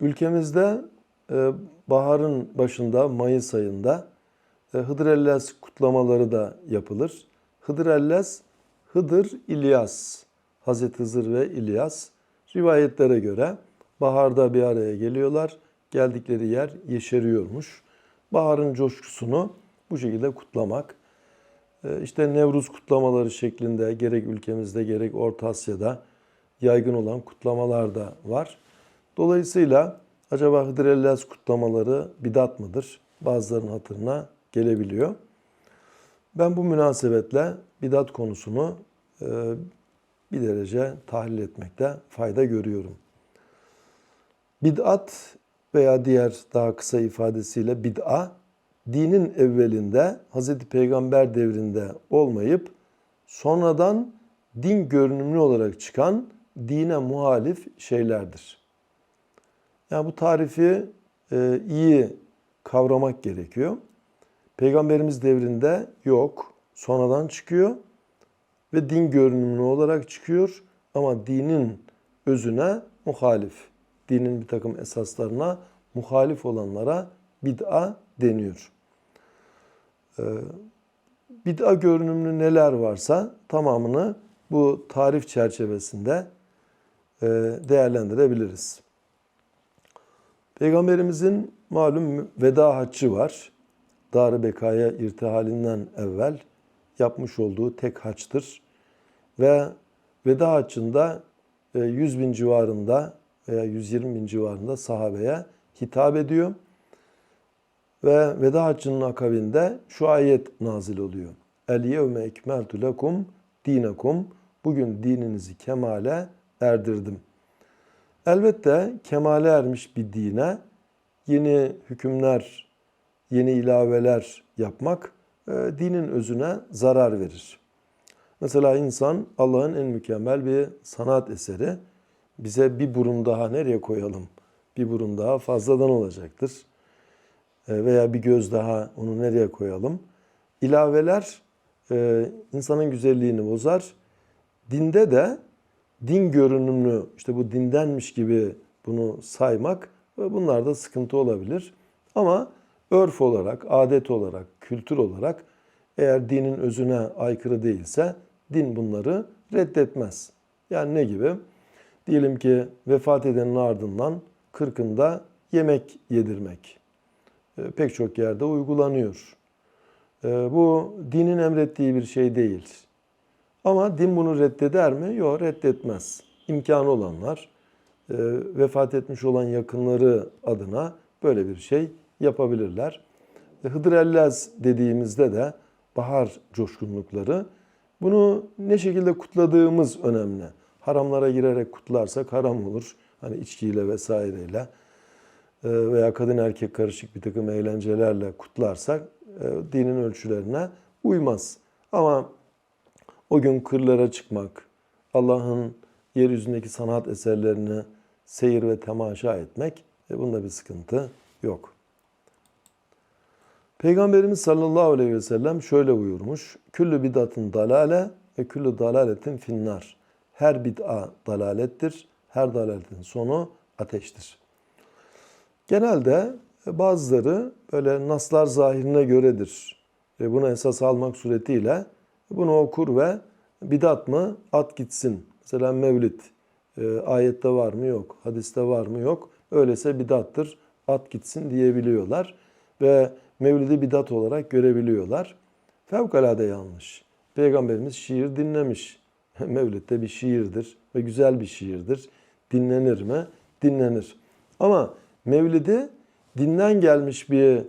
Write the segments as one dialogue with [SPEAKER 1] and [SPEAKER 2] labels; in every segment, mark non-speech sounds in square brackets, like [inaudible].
[SPEAKER 1] Ülkemizde e, baharın başında Mayıs ayında e, Hıdrellez kutlamaları da yapılır. Hıdrellez, Hıdır İlyas, Hazreti Hızır ve İlyas rivayetlere göre baharda bir araya geliyorlar. Geldikleri yer yeşeriyormuş. Baharın coşkusunu bu şekilde kutlamak. E, İşte Nevruz kutlamaları şeklinde gerek ülkemizde gerek Orta Asya'da yaygın olan kutlamalar da var. Dolayısıyla acaba Hıdrellez kutlamaları bidat mıdır? Bazılarının hatırına gelebiliyor. Ben bu münasebetle bidat konusunu e, bir derece tahlil etmekte fayda görüyorum. Bid'at veya diğer daha kısa ifadesiyle bid'a dinin evvelinde Hz. Peygamber devrinde olmayıp sonradan din görünümlü olarak çıkan dine muhalif şeylerdir. Yani bu tarifi e, iyi kavramak gerekiyor. Peygamberimiz devrinde yok, sonradan çıkıyor ve din görünümlü olarak çıkıyor ama dinin özüne muhalif, dinin bir takım esaslarına muhalif olanlara bid'a deniyor. Ee, bid'a görünümlü neler varsa tamamını bu tarif çerçevesinde e, değerlendirebiliriz. Peygamberimizin malum veda haccı var. Dar-ı Beka'ya irtihalinden evvel yapmış olduğu tek haçtır. Ve veda haccında 100 bin civarında veya 120 bin civarında sahabeye hitap ediyor. Ve veda haccının akabinde şu ayet nazil oluyor. El yevme ekmeltu lekum dinekum. Bugün dininizi kemale erdirdim. Elbette kemale ermiş bir dine yeni hükümler, yeni ilaveler yapmak e, dinin özüne zarar verir. Mesela insan Allah'ın en mükemmel bir sanat eseri. Bize bir burun daha nereye koyalım? Bir burun daha fazladan olacaktır. E, veya bir göz daha onu nereye koyalım? İlaveler e, insanın güzelliğini bozar. Dinde de din görünümlü, işte bu dindenmiş gibi bunu saymak ve bunlar da sıkıntı olabilir. Ama örf olarak, adet olarak, kültür olarak eğer dinin özüne aykırı değilse din bunları reddetmez. Yani ne gibi? Diyelim ki vefat edenin ardından kırkında yemek yedirmek. E, pek çok yerde uygulanıyor. E, bu dinin emrettiği bir şey değil. Ama din bunu reddeder mi? Yok reddetmez. İmkanı olanlar e, vefat etmiş olan yakınları adına böyle bir şey yapabilirler. Hıdrellez dediğimizde de bahar coşkunlukları. Bunu ne şekilde kutladığımız önemli. Haramlara girerek kutlarsak haram olur. Hani içkiyle vesaireyle veya kadın erkek karışık bir takım eğlencelerle kutlarsak dinin ölçülerine uymaz. Ama o gün kırlara çıkmak, Allah'ın yeryüzündeki sanat eserlerini seyir ve temaşa etmek, e, bunda bir sıkıntı yok. Peygamberimiz sallallahu aleyhi ve sellem şöyle buyurmuş. Küllü bid'atın dalale ve küllü dalaletin finnar. Her bid'a dalalettir, her dalaletin sonu ateştir. Genelde bazıları böyle naslar zahirine göredir. Ve buna esas almak suretiyle bunu okur ve bidat mı? At gitsin. Mesela mevlid. E, ayette var mı? Yok. Hadiste var mı? Yok. Öyleyse bidattır. At gitsin diyebiliyorlar. Ve mevlidi bidat olarak görebiliyorlar. Fevkalade yanlış. Peygamberimiz şiir dinlemiş. [laughs] Mevlid de bir şiirdir ve güzel bir şiirdir. Dinlenir mi? Dinlenir. Ama mevlidi dinden gelmiş bir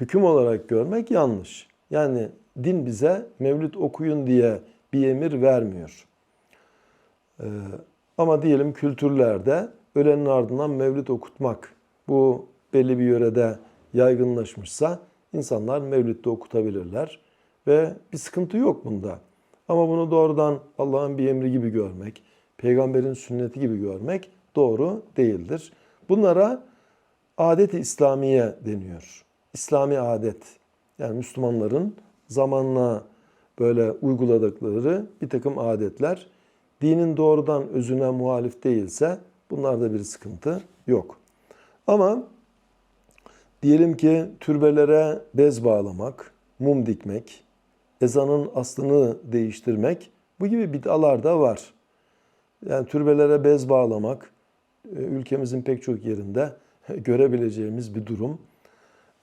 [SPEAKER 1] hüküm olarak görmek yanlış. Yani din bize mevlid okuyun diye bir emir vermiyor. Ee, ama diyelim kültürlerde ölenin ardından mevlid okutmak bu belli bir yörede yaygınlaşmışsa insanlar mevlidde okutabilirler ve bir sıkıntı yok bunda. Ama bunu doğrudan Allah'ın bir emri gibi görmek, peygamberin sünneti gibi görmek doğru değildir. Bunlara adet-i İslamiye deniyor. İslami adet. Yani Müslümanların zamanla böyle uyguladıkları bir takım adetler dinin doğrudan özüne muhalif değilse bunlarda bir sıkıntı yok. Ama diyelim ki türbelere bez bağlamak, mum dikmek, ezanın aslını değiştirmek bu gibi bid'alar da var. Yani türbelere bez bağlamak e, ülkemizin pek çok yerinde [laughs] görebileceğimiz bir durum.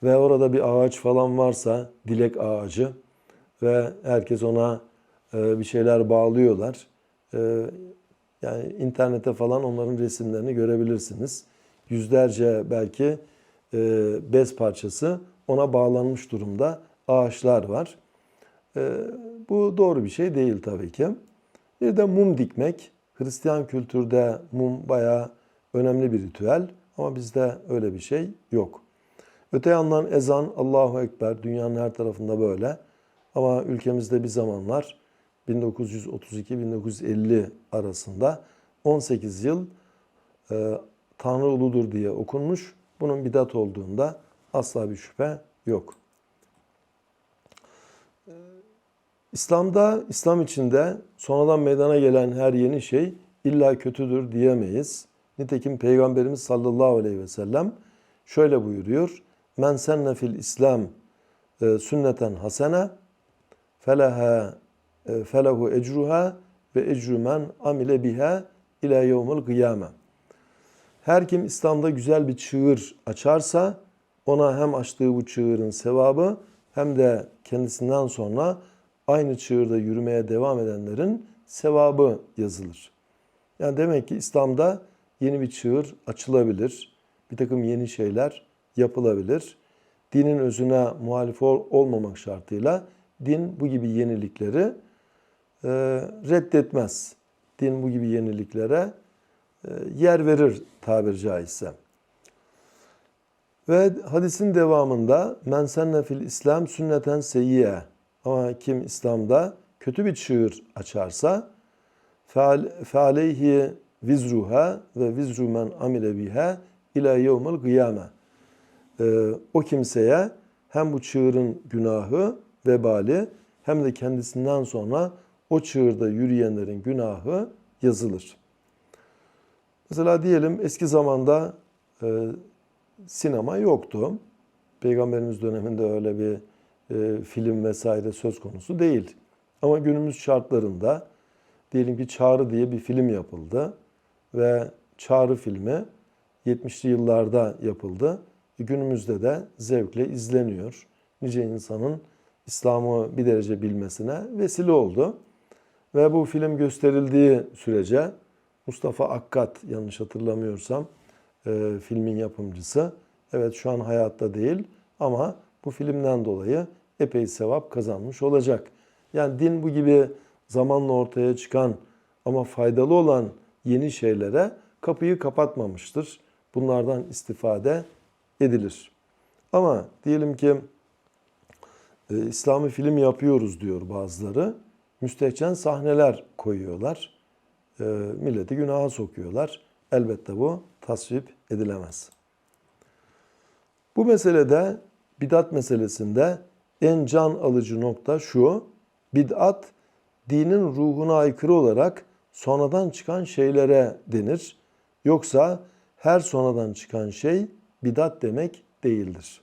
[SPEAKER 1] Ve orada bir ağaç falan varsa dilek ağacı ve herkes ona e, bir şeyler bağlıyorlar. E, yani internette falan onların resimlerini görebilirsiniz. Yüzlerce belki bez parçası ona bağlanmış durumda ağaçlar var. Bu doğru bir şey değil tabii ki. Bir de mum dikmek. Hristiyan kültürde mum bayağı önemli bir ritüel ama bizde öyle bir şey yok. Öte yandan ezan Allahu Ekber dünyanın her tarafında böyle. Ama ülkemizde bir zamanlar 1932-1950 arasında 18 yıl e, Tanrı uludur diye okunmuş. Bunun bidat olduğunda asla bir şüphe yok. İslam'da, İslam içinde sonradan meydana gelen her yeni şey illa kötüdür diyemeyiz. Nitekim Peygamberimiz sallallahu aleyhi ve sellem şöyle buyuruyor. Men senne fil İslam e, sünneten hasene feleha e, felehu ecruha ve ecru men amile biha ila yevmil kıyame. Her kim İslam'da güzel bir çığır açarsa ona hem açtığı bu çığırın sevabı hem de kendisinden sonra aynı çığırda yürümeye devam edenlerin sevabı yazılır. Yani demek ki İslam'da yeni bir çığır açılabilir. Bir takım yeni şeyler yapılabilir. Dinin özüne muhalif olmamak şartıyla din bu gibi yenilikleri e, reddetmez. Din bu gibi yeniliklere e, yer verir tabir caizse. Ve hadisin devamında men senne fil İslam sünneten seyyiye ama kim İslam'da kötü bir çığır açarsa fealeyhi vizruha ve vizru men amile biha ila yevmel kıyame. Ee, o kimseye hem bu çığırın günahı, vebali hem de kendisinden sonra o çığırda yürüyenlerin günahı yazılır. Mesela diyelim eski zamanda e, sinema yoktu. Peygamberimiz döneminde öyle bir e, film vesaire söz konusu değil. Ama günümüz şartlarında diyelim ki Çağrı diye bir film yapıldı ve Çağrı filmi 70'li yıllarda yapıldı. Günümüzde de zevkle izleniyor. Nice insanın İslam'ı bir derece bilmesine vesile oldu. Ve bu film gösterildiği sürece Mustafa Akkat yanlış hatırlamıyorsam e, filmin yapımcısı. Evet şu an hayatta değil ama bu filmden dolayı epey sevap kazanmış olacak. Yani din bu gibi zamanla ortaya çıkan ama faydalı olan yeni şeylere kapıyı kapatmamıştır. Bunlardan istifade edilir. Ama diyelim ki e, İslami film yapıyoruz diyor bazıları. Müstehcen sahneler koyuyorlar. E, milleti günaha sokuyorlar. Elbette bu tasvip edilemez. Bu meselede bidat meselesinde en can alıcı nokta şu. Bid'at dinin ruhuna aykırı olarak sonradan çıkan şeylere denir. Yoksa her sonradan çıkan şey bidat demek değildir.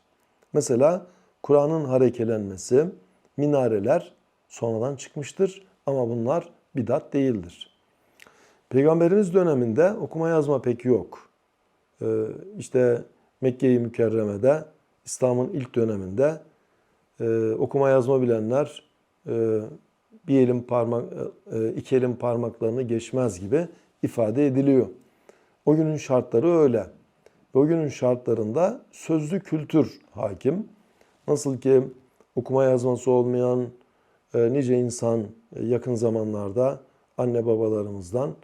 [SPEAKER 1] Mesela Kur'an'ın harekelenmesi, minareler sonradan çıkmıştır ama bunlar bidat değildir. Peygamberimiz döneminde okuma yazma pek yok. Ee, işte Mekke-i Mükerreme'de İslam'ın ilk döneminde e, okuma yazma bilenler e, bir elin parmak, e, iki elin parmaklarını geçmez gibi ifade ediliyor. O günün şartları öyle. O günün şartlarında sözlü kültür hakim. Nasıl ki okuma yazması olmayan e, nice insan e, yakın zamanlarda anne babalarımızdan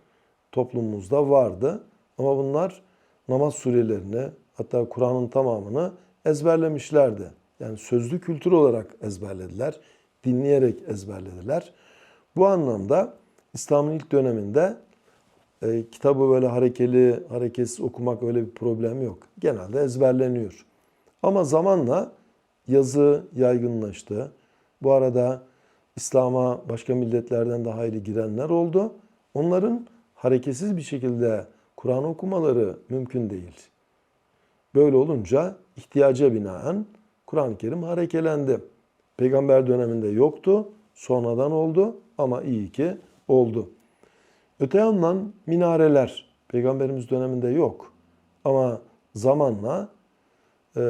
[SPEAKER 1] toplumumuzda vardı. Ama bunlar namaz surelerini hatta Kur'an'ın tamamını ezberlemişlerdi. Yani sözlü kültür olarak ezberlediler, dinleyerek ezberlediler. Bu anlamda İslam'ın ilk döneminde e, kitabı böyle harekeli, hareketsiz okumak öyle bir problem yok. Genelde ezberleniyor. Ama zamanla yazı yaygınlaştı. Bu arada İslam'a başka milletlerden daha iyi girenler oldu. Onların hareketsiz bir şekilde Kur'an okumaları mümkün değil. Böyle olunca ihtiyaca binaen Kur'an-ı Kerim harekelendi. Peygamber döneminde yoktu, sonradan oldu ama iyi ki oldu. Öte yandan minareler Peygamberimiz döneminde yok. Ama zamanla e,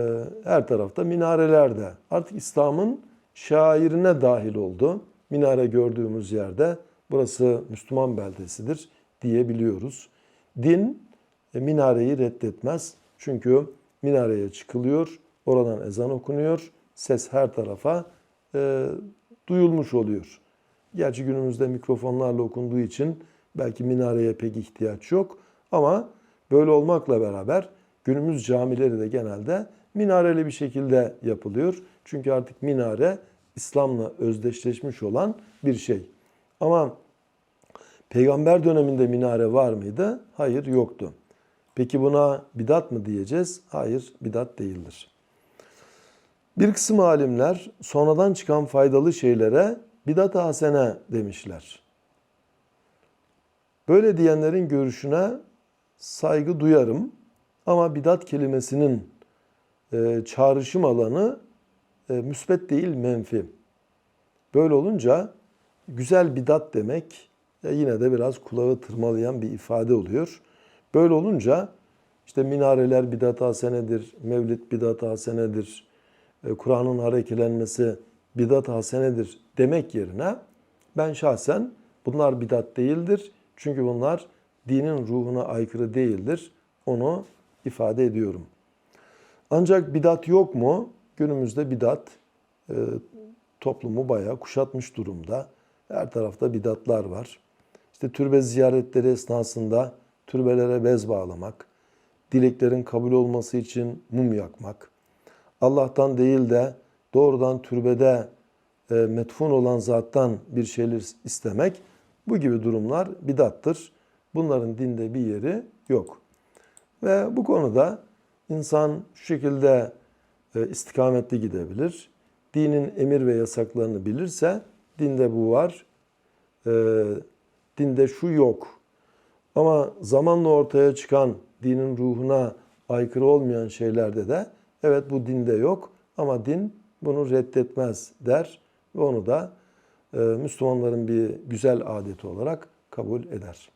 [SPEAKER 1] her tarafta minareler de artık İslam'ın şairine dahil oldu. Minare gördüğümüz yerde burası Müslüman beldesidir diyebiliyoruz. Din e, minareyi reddetmez. Çünkü minareye çıkılıyor, oradan ezan okunuyor, ses her tarafa e, duyulmuş oluyor. Gerçi günümüzde mikrofonlarla okunduğu için belki minareye pek ihtiyaç yok. Ama böyle olmakla beraber günümüz camileri de genelde minareli bir şekilde yapılıyor. Çünkü artık minare İslam'la özdeşleşmiş olan bir şey. Ama peygamber döneminde minare var mıydı? Hayır yoktu. Peki buna bidat mı diyeceğiz? Hayır bidat değildir. Bir kısım alimler sonradan çıkan faydalı şeylere bidat-ı hasene demişler. Böyle diyenlerin görüşüne saygı duyarım ama bidat kelimesinin e, çağrışım alanı e, müsbet değil menfi. Böyle olunca güzel bidat demek e, yine de biraz kulağı tırmalayan bir ifade oluyor. Böyle olunca işte minareler bidat hasenedir, mevlid bidat hasenedir, Kur'an'ın harekelenmesi bidat hasenedir demek yerine ben şahsen bunlar bidat değildir. Çünkü bunlar dinin ruhuna aykırı değildir. Onu ifade ediyorum. Ancak bidat yok mu? Günümüzde bidat e, toplumu bayağı kuşatmış durumda. Her tarafta bidatlar var. İşte türbe ziyaretleri esnasında türbelere bez bağlamak, dileklerin kabul olması için mum yakmak, Allah'tan değil de doğrudan türbede e, metfun olan zattan bir şeyler istemek bu gibi durumlar bidattır. Bunların dinde bir yeri yok. Ve bu konuda insan şu şekilde e, istikametli gidebilir. Dinin emir ve yasaklarını bilirse dinde bu var, e, dinde şu yok. Ama zamanla ortaya çıkan dinin ruhuna aykırı olmayan şeylerde de evet bu dinde yok ama din bunu reddetmez der ve onu da Müslümanların bir güzel adeti olarak kabul eder.